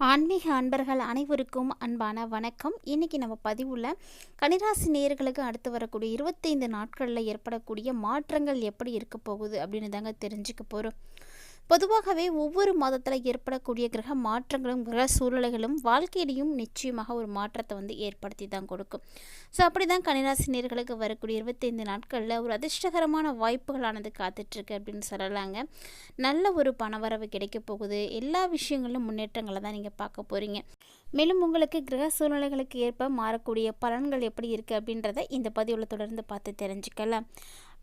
ஆன்மீக அன்பர்கள் அனைவருக்கும் அன்பான வணக்கம். இன்றைக்கி நம்ம பதிவுள்ள கனிராசி நேயர்களுக்கு அடுத்து வரக்கூடிய இருபத்தைந்து நாட்களில் ஏற்படக்கூடிய மாற்றங்கள் எப்படி இருக்க போகுது அப்படின்னு தாங்க தெரிஞ்சுக்க போகிறோம் பொதுவாகவே ஒவ்வொரு மாதத்தில் ஏற்படக்கூடிய கிரக மாற்றங்களும் கிரக சூழ்நிலைகளும் வாழ்க்கையிலையும் நிச்சயமாக ஒரு மாற்றத்தை வந்து ஏற்படுத்தி தான் கொடுக்கும். ஸோ அப்படி தான் கன்னிராசினியர்களுக்கு வரக்கூடிய இருபத்தைந்து நாட்களில் ஒரு அதிர்ஷ்டகரமான வாய்ப்புகளானது காத்துட்ருக்கு அப்படின்னு சொல்லலாங்க. நல்ல ஒரு பணவரவு கிடைக்க போகுது. எல்லா விஷயங்களும் முன்னேற்றங்களை தான் நீங்கள் பார்க்க போகிறீங்க மேலும் உங்களுக்கு கிரக சூழ்நிலைகளுக்கு ஏற்ப மாறக்கூடிய பலன்கள் எப்படி இருக்குது அப்படின்றத இந்த பதிவில் தொடர்ந்து பார்த்து தெரிஞ்சுக்கலாம்.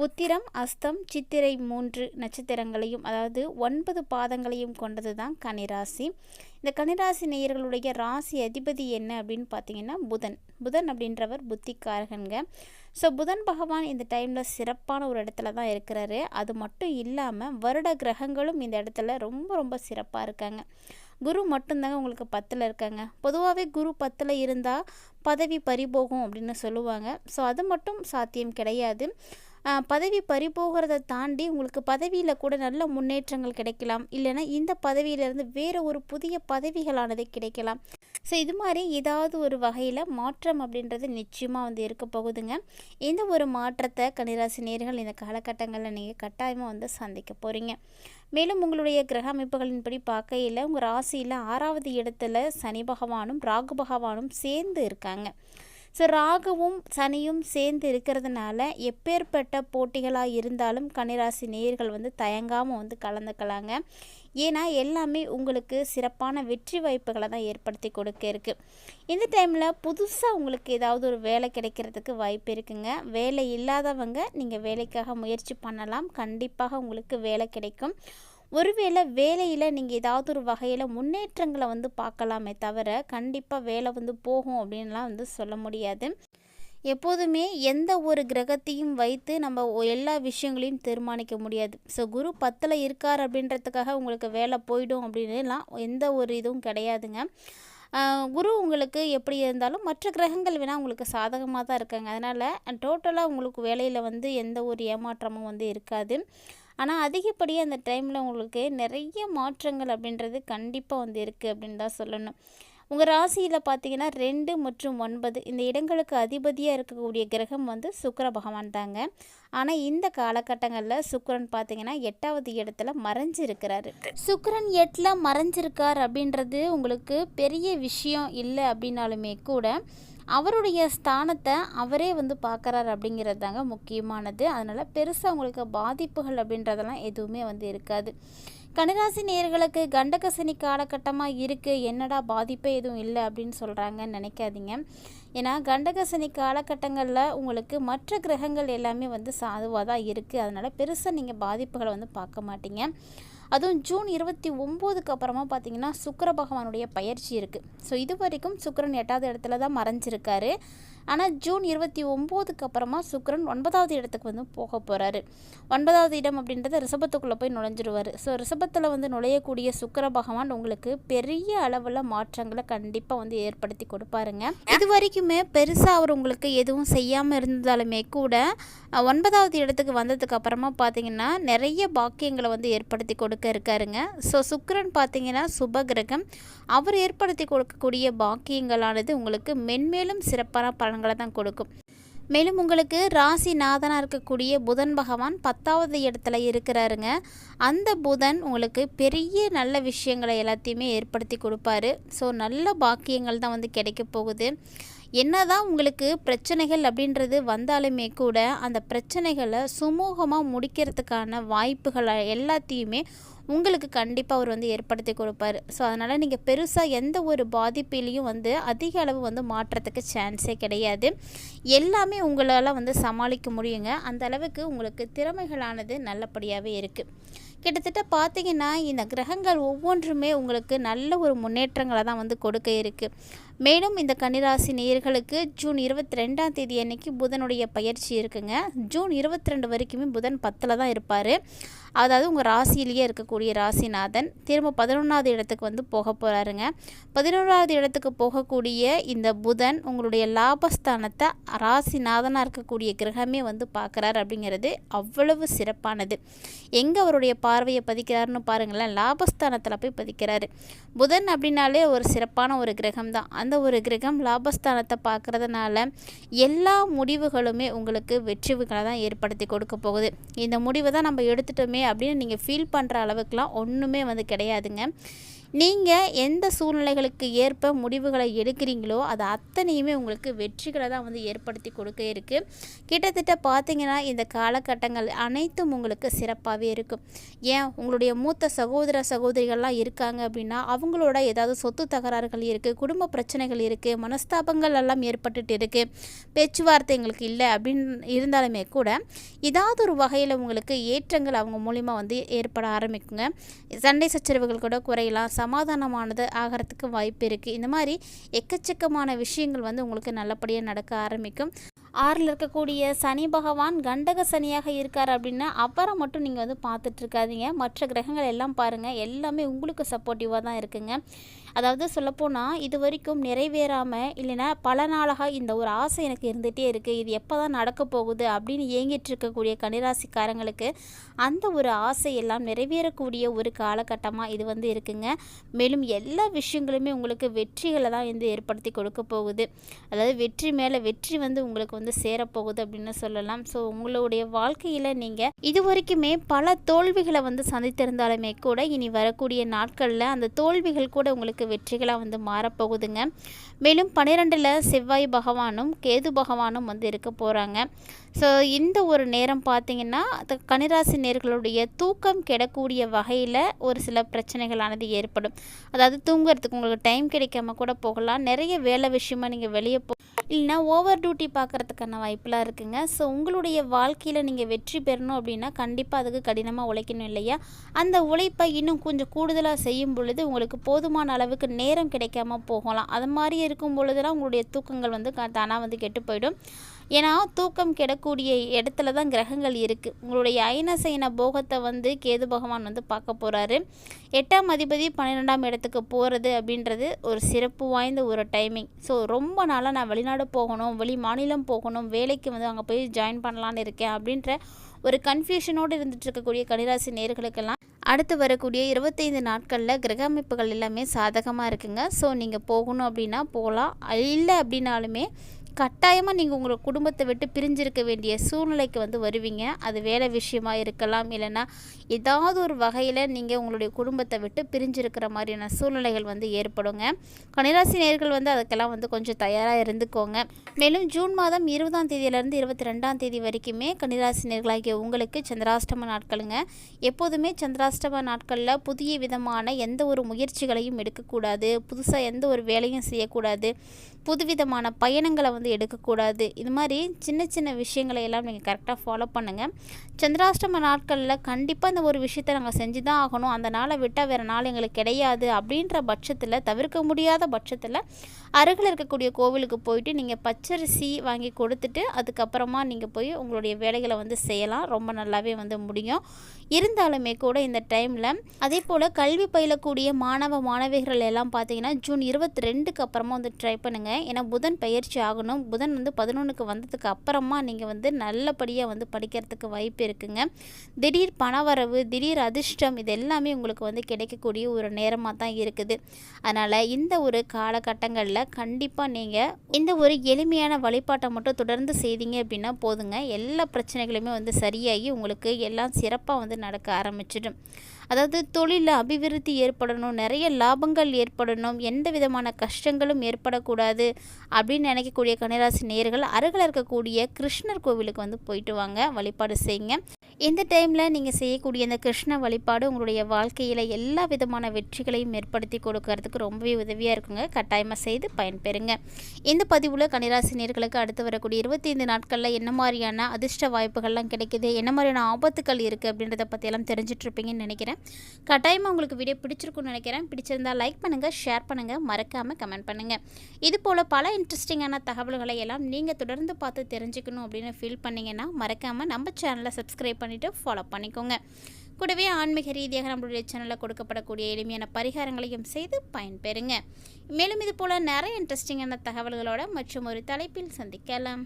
உத்திரம் அஸ்தம் சித்திரை மூன்று நட்சத்திரங்களையும் அதாவது ஒன்பது பாதங்களையும் கொண்டது தான் கனிராசி இந்த கனிராசி நேயர்களுடைய ராசி அதிபதி என்ன அப்படின்னு பார்த்தீங்கன்னா புதன். புதன் அப்படின்றவர் புத்திக்காரகன்க. ஸோ புதன் பகவான் இந்த டைமில் சிறப்பான ஒரு இடத்துல தான் இருக்கிறாரு. அது மட்டும் இல்லாமல் வருட கிரகங்களும் இந்த இடத்துல ரொம்ப ரொம்ப சிறப்பாக இருக்காங்க. குரு மட்டும்தாங்க உங்களுக்கு பத்தில் இருக்காங்க. பொதுவாகவே குரு பத்தில் இருந்தால் பதவி பறிபோகும் அப்படின்னு சொல்லுவாங்க. ஸோ அது மட்டும் சாத்தியம் கிடையாது. பதவி பறிபோகிறத தாண்டி உங்களுக்கு பதவியில் கூட நல்ல முன்னேற்றங்கள் கிடைக்கலாம். இல்லைன்னா இந்த பதவியிலேருந்து வேறு ஒரு புதிய பதவிகளானது கிடைக்கலாம். ஸோ இது மாதிரி ஏதாவது ஒரு வகையில் மாற்றம் அப்படின்றது நிச்சயமாக வந்து இருக்க போகுதுங்க. இந்த ஒரு மாற்றத்தை கன்னிராசி நேர்கள் இந்த காலகட்டங்களில் நீங்கள் கட்டாயமாக வந்து சந்திக்க போகிறீங்க மேலும் உங்களுடைய கிரக அமைப்புகளின்படி பார்க்கையில் உங்கள் ராசியில் ஆறாவது இடத்துல சனி பகவானும் ராகு பகவானும் சேர்ந்து இருக்காங்க. ஸோ ராகுவும் சனியும் சேர்ந்து இருக்கிறதுனால எப்பேற்பட்ட போட்டிகளாக இருந்தாலும் கன்னிராசி நேர்கள் வந்து தயங்காமல் வந்து கலந்துக்கலாங்க. ஏன்னா எல்லாமே உங்களுக்கு சிறப்பான வெற்றி வாய்ப்புகளை தான் ஏற்படுத்தி கொடுக்க இருக்குது இந்த டைமில் புதுசாக உங்களுக்கு ஏதாவது ஒரு வேலை கிடைக்கிறதுக்கு வாய்ப்பு இருக்குங்க. வேலை இல்லாதவங்க நீங்கள் வேலைக்காக முயற்சி பண்ணலாம். கண்டிப்பாக உங்களுக்கு வேலை கிடைக்கும். ஒருவேளை வேலையில் நீங்கள் ஏதாவது ஒரு வகையில் முன்னேற்றங்களை வந்து பார்க்கலாமே தவிர கண்டிப்பாக வேலை வந்து போகும் அப்படின்லாம் வந்து சொல்ல முடியாது. எப்போதுமே எந்த ஒரு கிரகத்தையும் வைத்து நம்ம எல்லா விஷயங்களையும் தீர்மானிக்க முடியாது. ஸோ குரு பத்தில் இருக்கார் அப்படின்றதுக்காக உங்களுக்கு வேலை போயிடும் அப்படின்னுலாம் எந்த ஒரு இதுவும் கிடையாதுங்க. குரு உங்களுக்கு எப்படி இருந்தாலும் மற்ற கிரகங்கள் வேணால் உங்களுக்கு சாதகமாக தான் இருக்காங்க. அதனால் டோட்டலாக உங்களுக்கு வேலையில் வந்து எந்த ஒரு ஏமாற்றமும் வந்து இருக்காது. ஆனால் அதிகப்படியாக அந்த டைமில் உங்களுக்கு நிறைய மாற்றங்கள் அப்படின்றது கண்டிப்பாக வந்து இருக்குது அப்படின்னு தான் சொல்லணும். உங்கள் ராசியில் பார்த்தீங்கன்னா ரெண்டு மற்றும் ஒன்பது இந்த இடங்களுக்கு அதிபதியாக இருக்கக்கூடிய கிரகம் வந்து சுக்கர பகவான் தாங்க. ஆனால் இந்த காலகட்டங்களில் சுக்கரன் பார்த்தீங்கன்னா எட்டாவது இடத்துல மறைஞ்சிருக்கிறாரு. சுக்கரன் எட்டில் மறைஞ்சிருக்கார் அப்படின்றது உங்களுக்கு பெரிய விஷயம் இல்லை அப்படின்னாலுமே கூட அவருடைய ஸ்தானத்தை அவரே வந்து பார்க்குறாரு அப்படிங்கிறது தாங்க முக்கியமானது. அதனால் பெருசாக உங்களுக்கு பாதிப்புகள் அப்படின்றதெல்லாம் எதுவுமே வந்து இருக்காது. கன்னிராசி நேர்களுக்கு கண்டகசனி காலகட்டமாக இருக்குது என்னடா பாதிப்பே எதுவும் இல்லை அப்படின்னு சொல்கிறாங்கன்னு நினைக்காதீங்க. ஏன்னா கண்டகசனி காலகட்டங்களில் உங்களுக்கு மற்ற கிரகங்கள் எல்லாமே வந்து சாதுவாக தான் இருக்குது அதனால் பெருசாக நீங்கள் பாதிப்புகளை வந்து பார்க்க மாட்டீங்க. அதுவும் ஜூன் இருபத்தி ஒம்போதுக்கு அப்புறமா பார்த்தீங்கன்னா சுக்கர பகவானுடைய பயிற்சி இருக்குது ஸோ இது வரைக்கும் சுக்கரன் எட்டாவது இடத்துல தான் மறைஞ்சிருக்காரு. ஆனால் ஜூன் இருபத்தி ஒம்போதுக்கு அப்புறமா சுக்கரன் ஒன்பதாவது இடத்துக்கு வந்து போக போகிறாரு ஒன்பதாவது இடம் அப்படின்றத ரிஷபத்துக்குள்ளே போய் நுழைஞ்சிருவார். ஸோ ரிஷபத்தில் வந்து நுழையக்கூடிய சுக்கர பகவான் உங்களுக்கு பெரிய அளவில் மாற்றங்களை கண்டிப்பாக வந்து ஏற்படுத்தி கொடுப்பாருங்க. இது வரைக்குமே பெருசாக அவர் உங்களுக்கு எதுவும் செய்யாமல் இருந்தாலுமே கூட ஒன்பதாவது இடத்துக்கு வந்ததுக்கு அப்புறமா பார்த்தீங்கன்னா நிறைய பாக்கியங்களை வந்து ஏற்படுத்தி கொடுக்க இருக்காருங்க. ஸோ சுக்கரன் பார்த்தீங்கன்னா சுப கிரகம். அவர் ஏற்படுத்தி கொடுக்கக்கூடிய பாக்கியங்களானது உங்களுக்கு மென்மேலும் சிறப்பான பலன்களை தான் கொடுக்கும். மேலும் உங்களுக்கு ராசி நாதனாக இருக்கக்கூடிய புதன் பகவான் பத்தாவது இடத்துல இருக்கிறாருங்க. அந்த புதன் உங்களுக்கு பெரிய நல்ல விஷயங்களை எல்லாத்தையுமே ஏற்படுத்தி கொடுப்பாரு. ஸோ நல்ல பாக்கியங்கள் தான் வந்து கிடைக்க போகுது. என்னதான் உங்களுக்கு பிரச்சனைகள் அப்படின்றது வந்தாலுமே கூட அந்த பிரச்சனைகளை சுமூகமாக முடிக்கிறதுக்கான வாய்ப்புகளை எல்லாத்தையுமே உங்களுக்கு கண்டிப்பாக அவர் வந்து ஏற்படுத்தி கொடுப்பாரு. ஸோ அதனால் நீங்கள் பெருசாக எந்த ஒரு பாதிப்பிலையும் வந்து அதிக அளவு வந்து மாற்றத்துக்கு சான்ஸே கிடையாது. எல்லாமே உங்களால் வந்து சமாளிக்க முடியுங்க. அந்த அளவுக்கு உங்களுக்கு திறமைகளானது நல்லபடியாகவே இருக்குது கிட்டத்தட்ட பார்த்தீங்கன்னா இந்த கிரகங்கள் ஒவ்வொன்றுமே உங்களுக்கு நல்ல ஒரு முன்னேற்றங்களை தான் வந்து கொடுக்க இருக்குது மேலும் இந்த கன்னிராசி நேயர்களுக்கு ஜூன் இருபத்தி ரெண்டாம் தேதி அன்னைக்கு புதனுடைய பயிற்சி இருக்குங்க. ஜூன் இருபத்தி ரெண்டு வரைக்குமே புதன் பத்தில் தான் இருப்பார். அதாவது உங்கள் ராசியிலேயே இருக்கக்கூடிய ராசிநாதன் திரும்ப பதினொன்றாவது இடத்துக்கு வந்து போக போகிறாருங்க பதினொன்றாவது இடத்துக்கு போகக்கூடிய இந்த புதன் உங்களுடைய லாபஸ்தானத்தை ராசிநாதனாக இருக்கக்கூடிய கிரகமே வந்து பார்க்குறாரு அப்படிங்கிறது அவ்வளவு சிறப்பானது. எங்கே அவருடைய பா பார்வையை பதிக்கிறாருன்னு பாருங்களேன். லாபஸ்தானத்தில் போய் பதிக்கிறாரு. புதன் அப்படின்னாலே ஒரு சிறப்பான ஒரு கிரகம் தான். அந்த ஒரு கிரகம் லாபஸ்தானத்தை பார்க்குறதுனால எல்லா முடிவுகளுமே உங்களுக்கு வெற்றிவுகளை தான் ஏற்படுத்தி கொடுக்க போகுது. இந்த முடிவை தான் நம்ம எடுத்துட்டோமே அப்படின்னு நீங்கள் ஃபீல் பண்ணுற அளவுக்குலாம் ஒன்றுமே வந்து கிடையாதுங்க. நீங்கள் எந்த சூழ்நிலைகளுக்கு ஏற்ப முடிவுகளை எடுக்கிறீங்களோ அது அத்தனையுமே உங்களுக்கு வெற்றிகளை தான் வந்து ஏற்படுத்தி கொடுக்க இருக்குது கிட்டத்தட்ட பார்த்தீங்கன்னா இந்த காலகட்டங்கள் அனைத்தும் உங்களுக்கு சிறப்பாகவே இருக்கும். ஏன்? உங்களுடைய மூத்த சகோதர சகோதரிகள்லாம் இருக்காங்க அப்படின்னா அவங்களோட ஏதாவது சொத்து தகராறுகள் இருக்குது குடும்ப பிரச்சனைகள் இருக்குது மனஸ்தாபங்கள் எல்லாம் ஏற்பட்டுட்டு இருக்குது பேச்சுவார்த்தை எங்களுக்கு இல்லை அப்படின்னு இருந்தாலுமே கூட ஏதாவது ஒரு வகையில் உங்களுக்கு ஏற்றங்கள் அவங்க மூலிமா வந்து ஏற்பட ஆரம்பிக்குங்க. சண்டை சச்சரவுகள் கூட குறையலாம் சமாதானமானது ஆகிறதுக்கு வாய்ப்பு இருக்குது இந்த மாதிரி எக்கச்சக்கமான விஷயங்கள் வந்து உங்களுக்கு நல்லபடியாக நடக்க ஆரம்பிக்கும். ஆறில் இருக்கக்கூடிய சனி பகவான் கண்டக சனியாக இருக்கார் அப்படின்னா அவரை மட்டும் நீங்கள் வந்து பார்த்துட்ருக்காதீங்க மற்ற கிரகங்கள் எல்லாம் பாருங்கள் எல்லாமே உங்களுக்கு சப்போர்ட்டிவாக தான் இருக்குங்க. அதாவது சொல்லப்போனால் இது வரைக்கும் நிறைவேறாமல் இல்லைன்னா பல நாளாக இந்த ஒரு ஆசை எனக்கு இருந்துகிட்டே இருக்குது இது எப்போ தான் நடக்க போகுது அப்படின்னு ஏங்கிட்டு இருக்கக்கூடிய கனிராசிக்காரங்களுக்கு அந்த ஒரு ஆசை எல்லாம் நிறைவேறக்கூடிய ஒரு காலகட்டமாக இது வந்து இருக்குங்க. மேலும் எல்லா விஷயங்களுமே உங்களுக்கு வெற்றிகளை தான் வந்து ஏற்படுத்தி கொடுக்க போகுது. அதாவது வெற்றி மேலே வெற்றி வந்து உங்களுக்கு வந்து சேரப்போகுது அப்படின்னு சொல்லலாம். ஸோ உங்களுடைய வாழ்க்கையில் நீங்கள் இது வரைக்குமே பல தோல்விகளை வந்து சந்தித்திருந்தாலுமே கூட இனி வரக்கூடிய நாட்களில் அந்த தோல்விகள் கூட உங்களுக்கு வெற்றிகளாக வந்து மாறப்போகுதுங்க. மேலும் பன்னிரெண்டில் செவ்வாய் பகவானும் கேது பகவானும் வந்து இருக்க போகிறாங்க ஸோ இந்த ஒரு நேரம் பார்த்திங்கன்னா கனிராசி நேர்களுடைய தூக்கம் கிடக்கூடிய வகையில் ஒரு சில பிரச்சனைகளானது ஏற்படும். அதாவது தூங்குறதுக்கு உங்களுக்கு டைம் கிடைக்காம கூட போகலாம். நிறைய வேலை விஷயமா நீங்கள் வெளியே போ இல்லைனா ஓவர் டியூட்டி பார்க்குறதுக்கான வாய்ப்பெலாம் இருக்குங்க. ஸோ உங்களுடைய வாழ்க்கையில் நீங்கள் வெற்றி பெறணும் அப்படின்னா கண்டிப்பாக அதுக்கு கடினமாக உழைக்கணும் இல்லையா? அந்த உழைப்பை இன்னும் கொஞ்சம் கூடுதலாக செய்யும் பொழுது உங்களுக்கு போதுமான அளவுக்கு நேரம் கிடைக்காம போகலாம். அது மாதிரி இருக்கும் பொழுதுலாம் உங்களுடைய தூக்கங்கள் வந்து தானாக வந்து கெட்டு போயிடும். ஏன்னா தூக்கம் கெடக்கூடிய இடத்துல தான் கிரகங்கள் இருக்குது உங்களுடைய ஐனசைன போகத்தை வந்து கேது பகவான் வந்து பார்க்க போகிறாரு எட்டாம் அதிபதி பன்னிரெண்டாம் இடத்துக்கு போகிறது அப்படின்றது ஒரு சிறப்பு வாய்ந்த ஒரு டைமிங் ஸோ ரொம்ப நாளாக நான் வெளிநாடு போகணும் வெளி மாநிலம் போகணும் வேலைக்கு வந்து அங்கே போய் ஜாயின் பண்ணலான்னு இருக்கேன் அப்படின்ற ஒரு கன்ஃபியூஷனோடு இருந்துட்டு இருக்கக்கூடிய கனிராசி நேர்களுக்கெல்லாம் அடுத்து வரக்கூடிய இருபத்தைந்து நாட்களில் கிரக அமைப்புகள் எல்லாமே சாதகமாக இருக்குங்க. ஸோ நீங்கள் போகணும் அப்படின்னா போகலாம் இல்லை அப்படின்னாலுமே கட்டாயமாக நீங்கள் உங்களோட குடும்பத்தை விட்டு பிரிஞ்சிருக்க வேண்டிய சூழ்நிலைக்கு வந்து வருவீங்க. அது வேலை விஷயமாக இருக்கலாம் இல்லைன்னா ஏதாவது ஒரு வகையில் நீங்கள் உங்களுடைய குடும்பத்தை விட்டு பிரிஞ்சிருக்கிற மாதிரியான சூழ்நிலைகள் வந்து ஏற்படுங்க. கனிராசி நேர்கள் வந்து அதுக்கெல்லாம் வந்து கொஞ்சம் தயாராக இருந்துக்கோங்க. மேலும் ஜூன் மாதம் இருபதாம் தேதியிலேருந்து இருபத்தி ரெண்டாம் தேதி வரைக்குமே கனிராசி நேர்களாகிய உங்களுக்கு சந்திராஷ்டம நாட்களுங்க. எப்போதுமே சந்திராஷ்டம நாட்களில் புதிய விதமான எந்த ஒரு முயற்சிகளையும் எடுக்கக்கூடாது. புதுசாக எந்த ஒரு வேலையும் செய்யக்கூடாது. புதுவிதமான பயணங்களை வந்து வந்து எடுக்கக்கூடாது. இது மாதிரி சின்ன சின்ன விஷயங்களை எல்லாம் நீங்கள் கரெக்டாக ஃபாலோ பண்ணுங்கள் சந்திராஷ்டம நாட்களில் கண்டிப்பாக இந்த ஒரு விஷயத்தை நாங்கள் செஞ்சு தான் ஆகணும். அந்த நாளை விட்டால் வேறு நாள் எங்களுக்கு கிடையாது அப்படின்ற பட்சத்தில் தவிர்க்க முடியாத பட்சத்தில் அருகில் இருக்கக்கூடிய கோவிலுக்கு போயிட்டு நீங்கள் பச்சரிசி வாங்கி கொடுத்துட்டு அதுக்கப்புறமா நீங்கள் போய் உங்களுடைய வேலைகளை வந்து செய்யலாம். ரொம்ப நல்லாவே வந்து முடியும். இருந்தாலுமே கூட இந்த டைமில் அதே போல் கல்வி பயிலக்கூடிய மாணவ மாணவிகள் எல்லாம் பார்த்தீங்கன்னா ஜூன் இருபத்தி ரெண்டுக்கு அப்புறமா வந்து ட்ரை பண்ணுங்கள் ஏன்னா புதன் பயிற்சி ஆகணும். புதன் வந்து பதினொன்றுக்கு வந்ததுக்கு அப்புறமா நீங்கள் வந்து நல்லபடியாக வந்து படிக்கிறதுக்கு வாய்ப்பு இருக்குங்க. திடீர் பணவரவு திடீர் அதிர்ஷ்டம் இது எல்லாமே உங்களுக்கு வந்து கிடைக்கக்கூடிய ஒரு நேரமாக தான் இருக்குது. அதனால் இந்த ஒரு காலகட்டங்களில் கண்டிப்பாக நீங்கள் இந்த ஒரு எளிமையான வழிபாட்டை மட்டும் தொடர்ந்து செய்தீங்க அப்படின்னா போதுங்க. எல்லா பிரச்சனைகளுமே வந்து சரியாகி உங்களுக்கு எல்லாம் சிறப்பாக வந்து நடக்க ஆரம்பிச்சிடும். அதாவது தொழிலில் அபிவிருத்தி ஏற்படணும் நிறைய லாபங்கள் ஏற்படணும் எந்த விதமான கஷ்டங்களும் ஏற்படக்கூடாது அப்படின்னு நினைக்கக்கூடிய கன்னிராசி நேர்கள் அருகில் இருக்கக்கூடிய கிருஷ்ணர் கோவிலுக்கு வந்து போயிட்டு வாங்க வழிபாடு செய்யுங்க. இந்த டைமில் நீங்கள் செய்யக்கூடிய இந்த கிருஷ்ண வழிபாடு உங்களுடைய வாழ்க்கையில் எல்லா விதமான வெற்றிகளையும் ஏற்படுத்தி கொடுக்கறதுக்கு ரொம்பவே உதவியாக இருக்குங்க. கட்டாயமாக செய்து பயன்பெறுங்க. இந்த பதிவில் கன்னிராசி நேர்களுக்கு அடுத்து வரக்கூடிய இருபத்தைந்து நாட்களில் என்ன மாதிரியான அதிர்ஷ்ட வாய்ப்புகள்லாம் கிடைக்குது என்ன மாதிரியான ஆபத்துக்கள் இருக்குது அப்படின்றத பற்றியெல்லாம் தெரிஞ்சிட்ருப்பீங்கன்னு நினைக்கிறேன். கட்டாயமாக உங்களுக்கு வீடியோ பிடிச்சிருக்குன்னு நினைக்கிறேன். பிடிச்சிருந்தால் லைக் பண்ணுங்கள் ஷேர் பண்ணுங்கள் மறக்காமல் கமெண்ட் பண்ணுங்கள் இது போல் பல இன்ட்ரெஸ்டிங்கான தகவல்களை எல்லாம் நீங்கள் தொடர்ந்து பார்த்து தெரிஞ்சுக்கணும் அப்படின்னு ஃபீல் பண்ணிங்கன்னா மறக்காமல் நம்ம சேனலை சப்ஸ்கிரைப் பண்ணிவிட்டு ஃபாலோ பண்ணிக்கோங்க. கூடவே ஆன்மீக ரீதியாக நம்மளுடைய சேனலில் கொடுக்கப்படக்கூடிய எளிமையான பரிகாரங்களையும் செய்து பயன்பெறுங்க. மேலும் இது போல் நிறைய இன்ட்ரெஸ்டிங்கான தகவல்களோட மற்றும் ஒரு தலைப்பில் சந்திக்கலாம்.